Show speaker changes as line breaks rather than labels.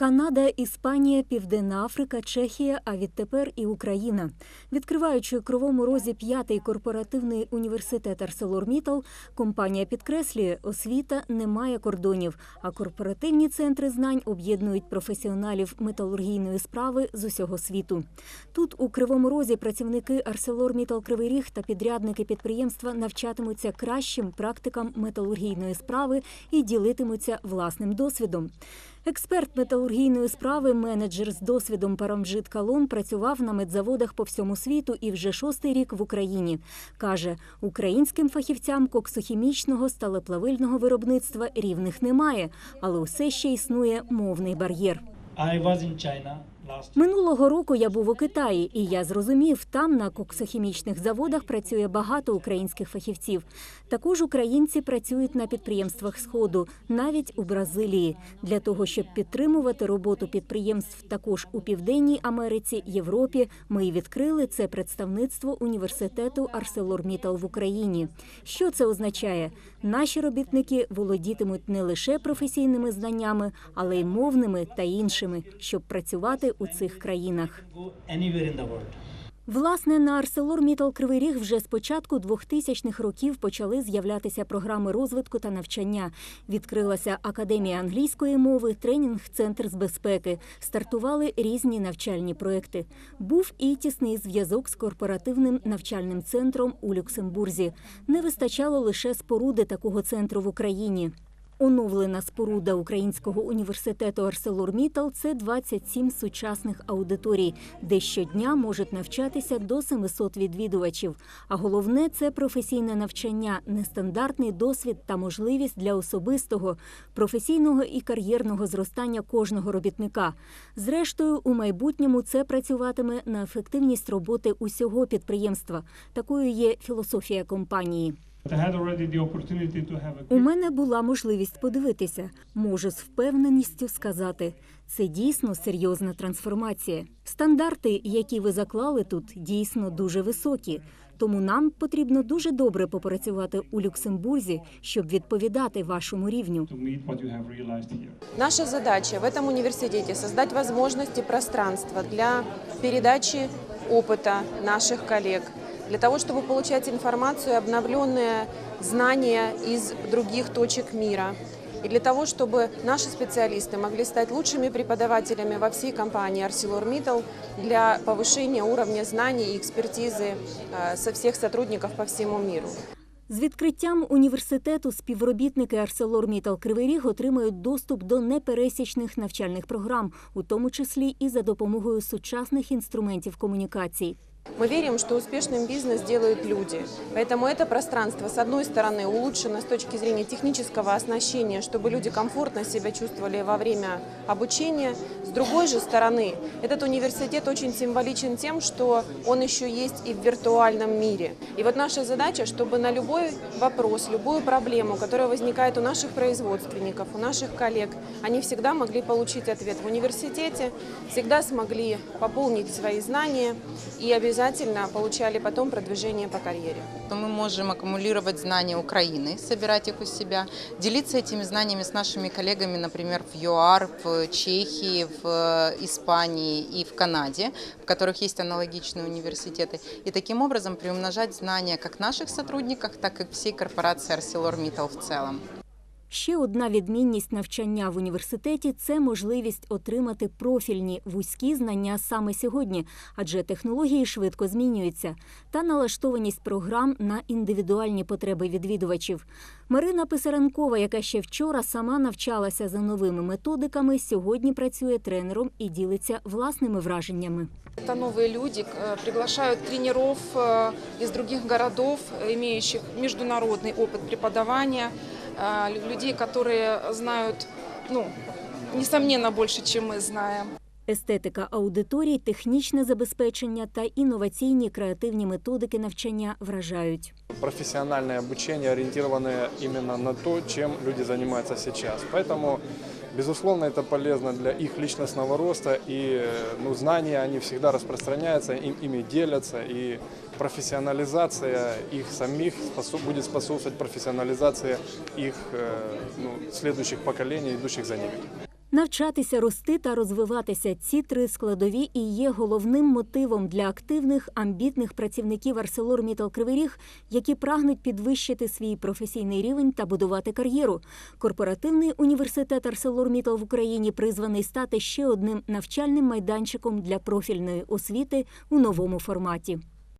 Канада, Іспанія, Південна Африка, Чехія, а відтепер і Україна. Відкриваючи у Кривому Розі п'ятий корпоративний університет ArcelorMittal, компанія підкреслює, освіта не має кордонів, а корпоративні центри знань об'єднують професіоналів металургійної справи з усього світу. Тут у Кривому Розі працівники ArcelorMittal Кривий Ріг та підрядники підприємства навчатимуться кращим практикам металургійної справи і ділитимуться власним досвідом. Експерт металургійної справи, менеджер з досвідом Парамжит Калон працював на медзаводах по всьому світу і вже шостий рік в Україні. Каже, українським фахівцям коксохімічного сталеплавильного виробництва рівних немає, але усе ще існує мовний бар'єр.
I was in China
Минулого року я був у Китаї, і я зрозумів, там на коксохімічних заводах працює багато українських фахівців. Також українці працюють на підприємствах Сходу, навіть у Бразилії, для того, щоб підтримувати роботу підприємств також у Південній Америці, Європі. Ми відкрили це представництво університету ArcelorMittal в Україні. Що це означає? Наші робітники володітимуть не лише професійними знаннями, але й мовними та іншими, щоб працювати у цих країнах. Власне, на ArcelorMittal Кривий Ріг вже з початку 2000-х років почали з'являтися програми розвитку та навчання. Відкрилася академія англійської мови, тренінг-центр з безпеки. Стартували різні навчальні проекти. Був і тісний зв'язок з корпоративним навчальним центром у Люксембурзі. Не вистачало лише споруди такого центру в Україні. Оновлена споруда Українського університету ArcelorMittal – це 27 сучасних аудиторій, де щодня можуть навчатися до 700 відвідувачів. А головне – це професійне навчання, нестандартний досвід та можливість для особистого, професійного і кар'єрного зростання кожного робітника. Зрештою, у майбутньому це працюватиме на ефективність роботи усього підприємства. Такою є філософія компанії. У мене була можливість подивитися. Можу з впевненістю сказати, це дійсно серйозна трансформація. Стандарти, які ви заклали тут, дійсно дуже високі. Тому нам потрібно дуже добре попрацювати у Люксембурзі, щоб відповідати вашому рівню.
Наша задача в этом университете создать возможности пространства для передачи опыта наших коллег, для того, чтобы получать информацию, обновленные знания из других точек мира. И для того, чтобы наши специалисты могли стать лучшими преподавателями во всей компании ArcelorMittal для повышения уровня знаний и экспертизы э, со всех сотрудников по всему миру.
З відкриттям університету співробітники ArcelorMittal Кривий Ріг отримають доступ до непересічних навчальних програм, у тому числі і за допомогою сучасних інструментів комунікацій.
Мы верим, что успешным бизнес делают люди. Поэтому это пространство, с одной стороны, улучшено с точки зрения технического оснащения, чтобы люди комфортно себя чувствовали во время обучения. С другой же стороны, этот университет очень символичен тем, что он еще есть и в виртуальном мире. И вот наша задача, чтобы на любой вопрос, любую проблему, которая возникает у наших производственников, у наших коллег, они всегда могли получить ответ в университете, всегда смогли пополнить свои знания и обязательно получали потом продвижение по карьере.
то мы можем аккумулировать знания Украины, собирать их у себя, делиться этими знаниями с нашими коллегами, например, в ЮАР, в Чехии, в э, Испании и в Канаде, в которых есть аналогичные университеты, и таким образом приумножать знания как наших сотрудников, так и всей корпорации ArcelorMittal в целом.
Ще одна відмінність навчання в університеті це можливість отримати профільні вузькі знання саме сьогодні, адже технології швидко змінюються, та налаштованість програм на індивідуальні потреби відвідувачів. Марина Писаренкова, яка ще вчора сама навчалася за новими методиками, сьогодні працює тренером і ділиться власними враженнями.
Это новые люди, э, приглашают тренеров э, из других городов, э, имеющих международный опыт преподавания, э, лю- людей, которые знают, ну, несомненно, больше, чем мы знаем.
Естетика аудиторій, технічне забезпечення та інноваційні креативні методики навчання вражають.
профессиональное обучение, ориентированное именно на то, чем люди занимаются сейчас. Поэтому, безусловно, это полезно для их личностного роста, и э, ну, знания, они всегда распространяются, им, ими делятся, и профессионализация их самих способ- будет способствовать профессионализации их э, ну, следующих поколений, идущих за ними.
Навчатися, рости та розвиватися ці три складові і є головним мотивом для активних, амбітних працівників ArcelorMittal Кривий Ріг, які прагнуть підвищити свій професійний рівень та будувати кар'єру. Корпоративний університет ArcelorMittal в Україні призваний стати ще одним навчальним майданчиком для профільної освіти у новому форматі.